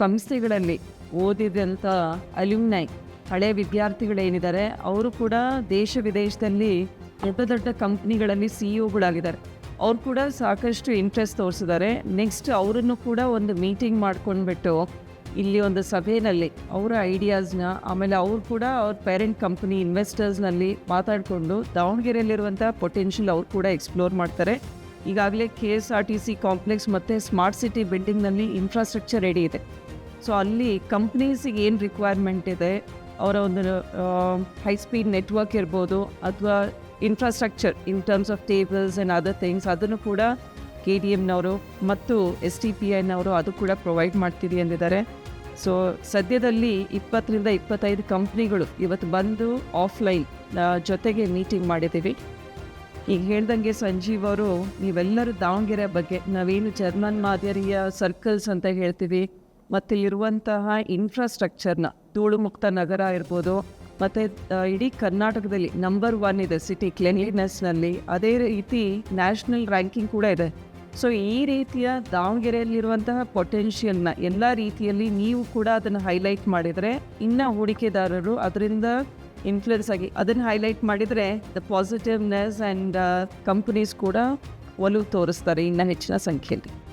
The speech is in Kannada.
ಸಂಸ್ಥೆಗಳಲ್ಲಿ ಓದಿದಂಥ ಅಲ್ಯೂಮ್ನೈ ಹಳೆ ವಿದ್ಯಾರ್ಥಿಗಳೇನಿದ್ದಾರೆ, ಅವರು ಕೂಡ ದೇಶ ವಿದೇಶದಲ್ಲಿ ದೊಡ್ಡ ದೊಡ್ಡ ಕಂಪ್ನಿಗಳಲ್ಲಿ ಸಿ ಒಗಳಾಗಿದ್ದಾರೆ ಅವ್ರು ಕೂಡ ಸಾಕಷ್ಟು ಇಂಟ್ರೆಸ್ಟ್ ತೋರಿಸಿದ್ದಾರೆ. ನೆಕ್ಸ್ಟ್ ಅವರನ್ನು ಕೂಡ ಒಂದು ಮೀಟಿಂಗ್ ಮಾಡ್ಕೊಂಡ್ಬಿಟ್ಟು ಇಲ್ಲಿ ಒಂದು ಸಭೆಯಲ್ಲಿ ಅವರ ಐಡಿಯಾಸ್ನ ಆಮೇಲೆ ಅವ್ರು ಕೂಡ ಅವ್ರ ಪೇರೆಂಟ್ ಕಂಪ್ನಿ ಇನ್ವೆಸ್ಟರ್ಸ್ನಲ್ಲಿ ಮಾತಾಡಿಕೊಂಡು ದಾವಣಗೆರೆಯಲ್ಲಿರುವಂಥ ಪೊಟೆನ್ಷಿಯಲ್ ಅವ್ರು ಕೂಡ ಎಕ್ಸ್ಪ್ಲೋರ್ ಮಾಡ್ತಾರೆ. ಈಗಾಗಲೇ K S R T C complex ಮತ್ತು ಸ್ಮಾರ್ಟ್ ಸಿಟಿ ಬಿಲ್ಡಿಂಗ್ನಲ್ಲಿ ಇನ್ಫ್ರಾಸ್ಟ್ರಕ್ಚರ್ ರೆಡಿ ಇದೆ. ಸೊ ಅಲ್ಲಿ ಕಂಪ್ನೀಸಿಗೆ ಏನು ರಿಕ್ವೈರ್ಮೆಂಟ್ ಇದೆ? ಅವರ ಒಂದು ಹೈ ಸ್ಪೀಡ್ ನೆಟ್ವರ್ಕ್ ಇರ್ಬೋದು ಅಥವಾ infrastructure in terms of tables and other things ಅದನ್ನು ಕೂಡ ಕೆ ಡಿ ಎಮ್ನವರು ಮತ್ತು ಎಸ್ ಟಿ ಪಿ ಐನವರು ಅದು ಕೂಡ ಪ್ರೊವೈಡ್ ಮಾಡ್ತೀವಿ ಅಂದಿದ್ದಾರೆ ಸೊ ಸದ್ಯದಲ್ಲಿ ಇಪ್ಪತ್ತರಿಂದ ಇಪ್ಪತ್ತೈದು ಕಂಪ್ನಿಗಳು ಇವತ್ತು ಬಂದು ಆಫ್ಲೈನ್ ಜೊತೆಗೆ ಮೀಟಿಂಗ್ ಮಾಡಿದ್ದೀವಿ. ಈಗ ಹೇಳ್ದಂಗೆ ಸಂಜೀವ್ ಅವರು, ನೀವೆಲ್ಲರೂ ದಾವಣಗೆರೆ ಬಗ್ಗೆ ನಾವೇನು ಜರ್ಮನ್ ಮಾದರಿಯ ಸರ್ಕಲ್ಸ್ ಅಂತ ಹೇಳ್ತೀವಿ, ಮತ್ತು ಇರುವಂತಹ ಇನ್ಫ್ರಾಸ್ಟ್ರಕ್ಚರ್ನ ಧೂಳು ಮುಕ್ತ ನಗರ ಇರ್ಬೋದು, ಮತ್ತು ಇಡೀ ಕರ್ನಾಟಕದಲ್ಲಿ ನಂಬರ್ ಒನ್ ಇದೆ ಸಿಟಿ ಕ್ಲೆನ್ಲಿನೆಸ್ನಲ್ಲಿ ಅದೇ ರೀತಿ ನ್ಯಾಷನಲ್ ರ್ಯಾಂಕಿಂಗ್ ಕೂಡ ಇದೆ. ಸೊ ಈ ರೀತಿಯ ದಾವಣಗೆರೆಯಲ್ಲಿರುವಂತಹ ಪೊಟೆನ್ಷಿಯಲ್ನ ಎಲ್ಲ ರೀತಿಯಲ್ಲಿ ನೀವು ಕೂಡ ಅದನ್ನು ಹೈಲೈಟ್ ಮಾಡಿದರೆ, ಇನ್ನು ಹೂಡಿಕೆದಾರರು ಅದರಿಂದ ಇನ್ಫ್ಲುಯೆನ್ಸ್ ಆಗಿ. ಅದನ್ನು ಹೈಲೈಟ್ ಮಾಡಿದರೆ ದ ಪಾಸಿಟಿವ್ನೆಸ್ ಆ್ಯಂಡ್ ಕಂಪನೀಸ್ ಕೂಡ ಒಲವು ತೋರಿಸ್ತಾರೆ ಇನ್ನು ಹೆಚ್ಚಿನ ಸಂಖ್ಯೆಯಲ್ಲಿ.